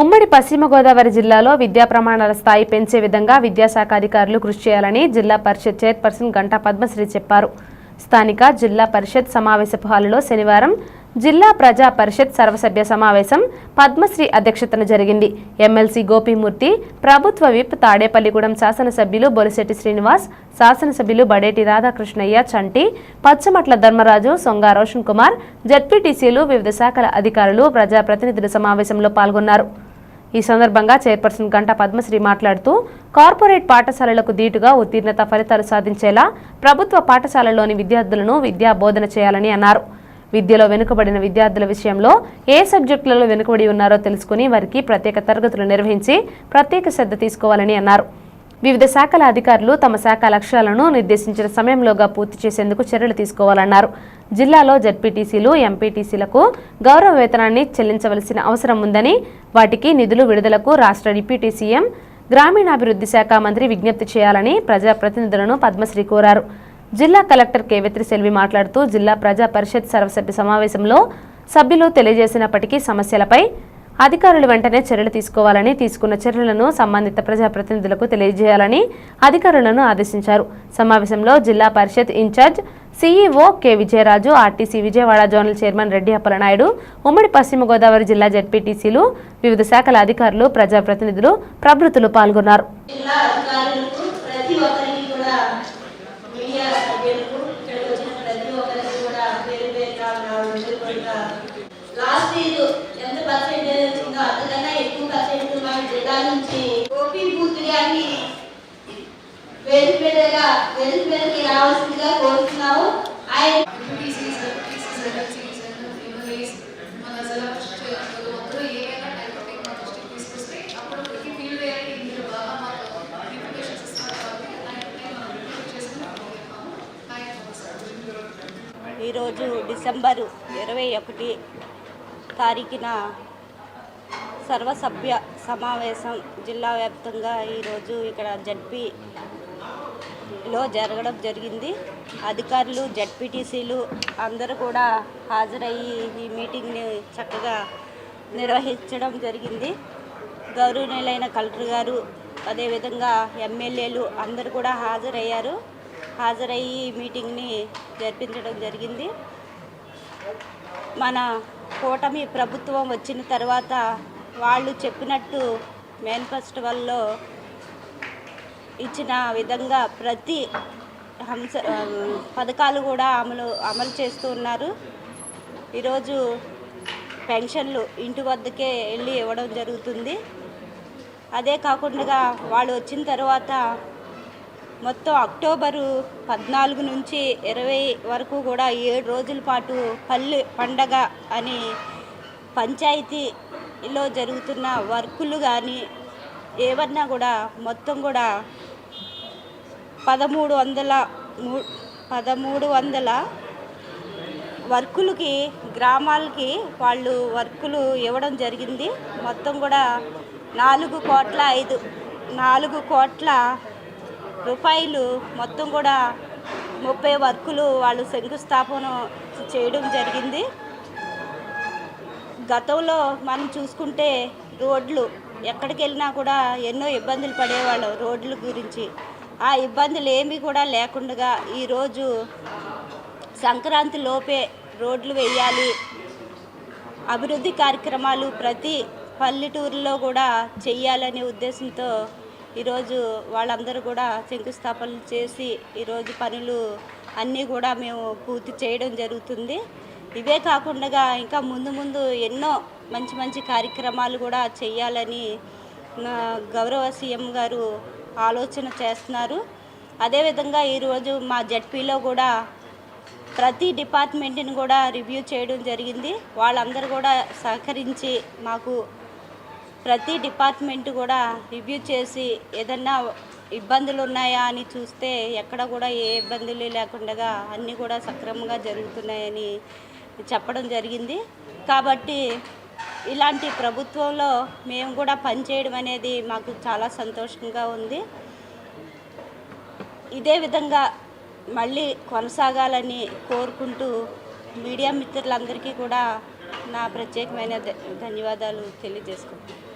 ఉమ్మడి పశ్చిమ గోదావరి జిల్లాలో విద్యా ప్రమాణాల స్థాయి పెంచే విధంగా విద్యాశాఖ అధికారులు కృషి చేయాలని జిల్లా పరిషత్ చైర్పర్సన్ గంటా పద్మశ్రీ చెప్పారు. స్థానిక జిల్లా పరిషత్ సమావేశపు హాలులో శనివారం జిల్లా ప్రజా పరిషత్ సర్వసభ్య సమావేశం పద్మశ్రీ అధ్యక్షతన జరిగింది. ఎమ్మెల్సీ గోపీమూర్తి ప్రభుత్వ విప్ తాడేపల్లిగూడెం శాసనసభ్యులు బొలిశెట్టి శ్రీనివాస్ శాసనసభ్యులు బడేటి రాధాకృష్ణయ్య చంటి పచ్చమట్ల ధర్మరాజు సొంగా రోషన్ కుమార్ జడ్పీటీసీలు వివిధ శాఖల అధికారులు ప్రజాప్రతినిధులు సమావేశంలో పాల్గొన్నారు. ఈ సందర్భంగా చైర్పర్సన్ గంటా పద్మశ్రీ మాట్లాడుతూ కార్పొరేట్ పాఠశాలలకు దీటుగా ఉత్తీర్ణత ఫలితాలు సాధించేలా ప్రభుత్వ పాఠశాలల్లోని విద్యార్థులను విద్యా బోధన చేయాలని అన్నారు. విద్యలో వెనుకబడిన విద్యార్థుల విషయంలో ఏ సబ్జెక్టులలో వెనుకబడి ఉన్నారో తెలుసుకుని వారికి ప్రత్యేక తరగతులు నిర్వహించి ప్రత్యేక శ్రద్ధ తీసుకోవాలని అన్నారు. వివిధ శాఖల అధికారులు తమ శాఖ లక్ష్యాలను నిర్దేశించిన సమయంలోగా పూర్తి చేసేందుకు చర్యలు తీసుకోవాలన్నారు. జిల్లాలో జడ్పీటీసీలు ఎంపీటీసీలకు గౌరవ వేతనాన్ని చెల్లించవలసిన అవసరం ఉందని వాటికి నిధులు విడుదలకు రాష్ట్ర డిప్యూటీ సీఎం గ్రామీణాభివృద్ధి శాఖ మంత్రి విజ్ఞప్తి చేయాలని ప్రజాప్రతినిధులను పద్మశ్రీ కోరారు. జిల్లా కలెక్టర్ కేవిత్రి సెల్వి మాట్లాడుతూ జిల్లా ప్రజా పరిషత్ సర్వసభ్య సమావేశంలో సభ్యులు తెలియజేసినప్పటికీ సమస్యలపై అధికారులు వెంటనే చర్యలు తీసుకోవాలని తీసుకున్న చర్యలను సంబంధిత ప్రజాప్రతినిధులకు తెలియజేయాలని అధికారులను ఆదేశించారు. సమావేశంలో Zilla Parishad incharge CEO K Vijayaraju RTC Vijayawada zonal chairman Reddy Appalanaidu ఉమ్మడి పశ్చిమ గోదావరి జిల్లా జడ్పీటీసీలు వివిధ శాఖల అధికారులు ప్రజాప్రతినిధులు ప్రభృతులు పాల్గొన్నారు. జిల్లా మనం రిపోర్ట్ చేసుకుని థ్యాంక్ యూ ఈరోజు డిసెంబరు ఇరవై ఒకటి తారీఖున సర్వసభ్య సమావేశం జిల్లా వ్యాప్తంగా ఈరోజు ఇక్కడ జడ్పీ లో జరగడం జరిగింది. అధికారులు జడ్పీటీసీలు అందరూ కూడా హాజరయ్యి ఈ మీటింగ్ని చక్కగా నిర్వహించడం జరిగింది. గౌరవనీయులైన కలెక్టర్ గారు అదేవిధంగా ఎమ్మెల్యేలు అందరూ కూడా హాజరయ్యారు. హాజరయ్యి ఈ మీటింగ్ని జరిపించడం జరిగింది. మన కూటమి ప్రభుత్వం వచ్చిన తర్వాత వాళ్ళు చెప్పినట్టు మేనిఫెస్టివల్లో ఇచ్చిన విధంగా ప్రతి హంస పథకాలు కూడా అమలు అమలు చేస్తూ ఉన్నారు. ఈరోజు పెన్షన్లు ఇంటి వద్దకే వెళ్ళి ఇవ్వడం జరుగుతుంది. అదే కాకుండా వాళ్ళు వచ్చిన తర్వాత మొత్తం అక్టోబరు పద్నాలుగు నుంచి ఇరవై వరకు కూడా ఏడు రోజుల పాటు పల్లె పండగ అని పంచాయతీలో జరుగుతున్న వర్కులు కానీ ఏమన్నా కూడా మొత్తం కూడా పదమూడు వందల మూ పదమూడు వందల వర్కులకి గ్రామాలకి వాళ్ళు వర్కులు ఇవ్వడం జరిగింది. మొత్తం కూడా నాలుగు కోట్ల ఐదు నాలుగు కోట్ల రూపాయలు మొత్తం కూడా ముప్పై వర్కులు వాళ్ళు శంకుస్థాపన చేయడం జరిగింది. గతంలో మనం చూసుకుంటే రోడ్లు ఎక్కడికి వెళ్ళినా కూడా ఎన్నో ఇబ్బందులు పడేవాళ్ళు రోడ్ల గురించి. ఆ ఇబ్బందులు ఏమీ కూడా లేకుండా ఈరోజు సంక్రాంతి లోపే రోడ్లు వేయాలి. అభివృద్ధి కార్యక్రమాలు ప్రతి పల్లెటూరులో కూడా చెయ్యాలనే ఉద్దేశంతో ఈరోజు వాళ్ళందరూ కూడా శంకుస్థాపనలు చేసి ఈరోజు పనులు అన్నీ కూడా మేము పూర్తి చేయడం జరుగుతుంది. ఇవే కాకుండా ఇంకా ముందు ముందు ఎన్నో మంచి మంచి కార్యక్రమాలు కూడా చేయాలని గౌరవ సీఎం గారు ఆలోచన చేస్తున్నారు. అదేవిధంగా ఈరోజు మా జడ్పీలో కూడా ప్రతి డిపార్ట్మెంట్ని కూడా రివ్యూ చేయడం జరిగింది. వాళ్ళందరూ కూడా సహకరించి మాకు ప్రతి డిపార్ట్మెంట్ కూడా రివ్యూ చేసి ఏదన్నా ఇబ్బందులు ఉన్నాయా అని చూస్తే ఎక్కడ కూడా ఏ ఇబ్బందులు లేకుండా అన్నీ కూడా సక్రమంగా జరుగుతున్నాయని చెప్పడం జరిగింది. కాబట్టి ఇలాంటి ప్రభుత్వంలో మేము కూడా పనిచేయడం అనేది మాకు చాలా సంతోషంగా ఉంది. ఇదే విధంగా మళ్ళీ కొనసాగాలని కోరుకుంటూ మీడియా మిత్రులందరికీ కూడా నా ప్రత్యేకమైన ధన్యవాదాలు తెలియజేసుకుంటాను